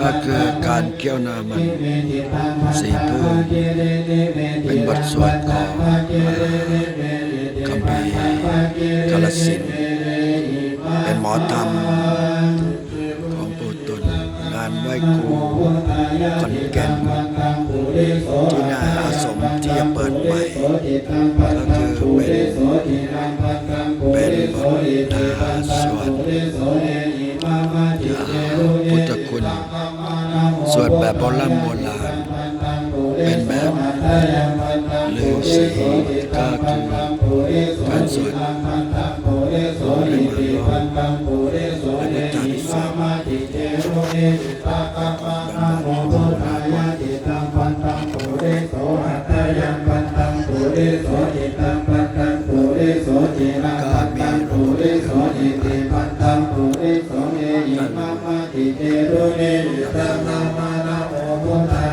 ก็คือการเกี่ยวนามันสีพึ่งเป็นบทสวดของคัมภีกาลสิน เป็นหมอธรรมของปูตุนงานไหว้ครูขอนแก่นที่นาอาสมที่จะเปิดใหม่ก็คือเป็นเป็นบทนาสว วดแบบโบราณโบราณเป็นแบบฤาษีก็คือการสวดเป็นมารวมเป็นตาที่สามก็มี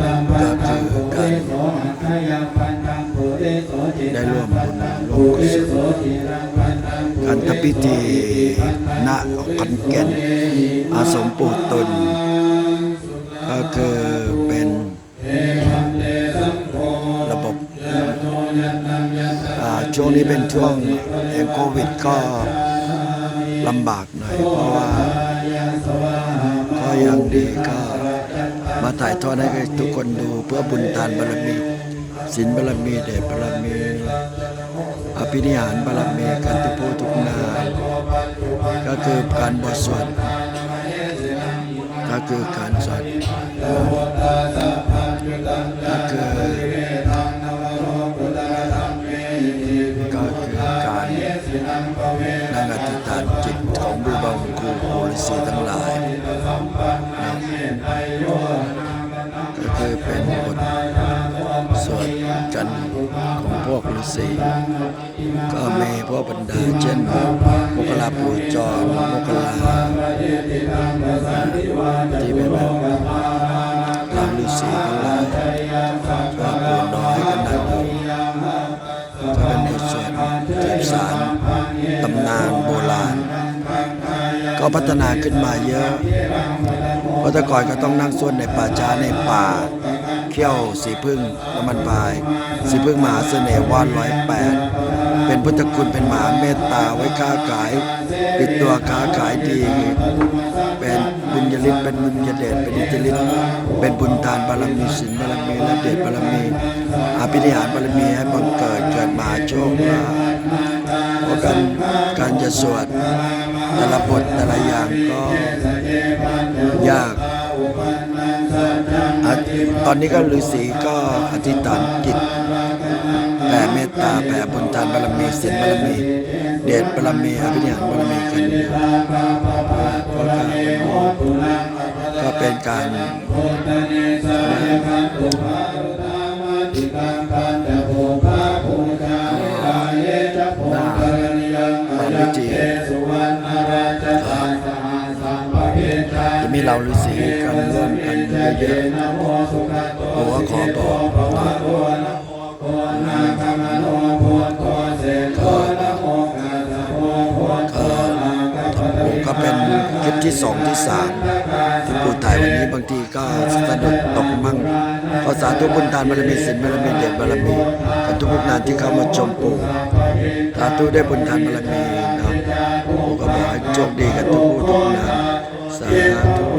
ก็คือการได้ร่วมบุญร่วมกุศลการทำพิธีณขอนแก่นอาสมปู่ตนก็คือเป็นระบบอ่าช่วงนี้เป็นช่วงแห่งโควิดก็ลำบากหน่อยเพราะว่าก็ยังดีก็ มาถ่ายทอดให้ทุกคนดูเพื่อบุญทานบารมีศีลบารมีเดชบารมีอภินิหารบารมีกันทุกผู้ทุกนา ก็คือการบทสวดก็คือการสวดก็คือก็คือการนั่งอธิษฐานจิตของบุบาครูโพลิสีทั้งหลาย ก็คือเป็นบทสวดกันของพวกฤาษีก็มีพวกบรรดาเช่นโมกลาปูจรโมกลาที่เป็นแบบลังฤาษีทั้งหลายพวกปูน้อยกันนั่นก็เป็นบทสวดสืบสารตำนานโบราณ ก็พัฒนาขึ้นมาเยอะ ราะแต่ก่อนก็ต้องนั่งส่วดในป่าช้าในป่า เขี้ยวสีพึ่งน้ำมันพาย สีพึ่งมหาเสน่ห์ว่านร้อยแปดเป็นพุทธคุณเป็นมหาเมตตาไว้ค้าขายปิดตัวค้าขายดี เป็นบุญญาฤทธิ์เป็นบุญญาเดชเป็นอิทธิฤทธิ์เป็นบุญทานบารมีศีลบารมีและเดชบารมีอภินิหารบารมีให้บังเกิดเกิดมาโชคลาภเพราะการการจะสวด แต่ละบทแต่ละอย่างก็ยากตอนนี้ก็ฤาษีก็อธิษฐานจิตแผ่เมตตาแผ่บุญทานบารมีศีลบารมี เดชบารมีอภิญญาบารมีกันก็เป็นการ จีจะมีเราฤาษีกันร่วมกันเยอะๆผมว่าขอบอกก็เป็นคลิปที่สองที่สามที่ปู่ถ่ายวันนี้บางทีก็สะดุดตกมั่งขอสาธุบุญทานบารมีศีลบารมีเดชบารมีกับทุกๆงานที่เข้ามาชมปู่สาธุได้บุญทานบารมีนะ ขอให้โชคดีกันทุกผู้ทุกนามสาธุ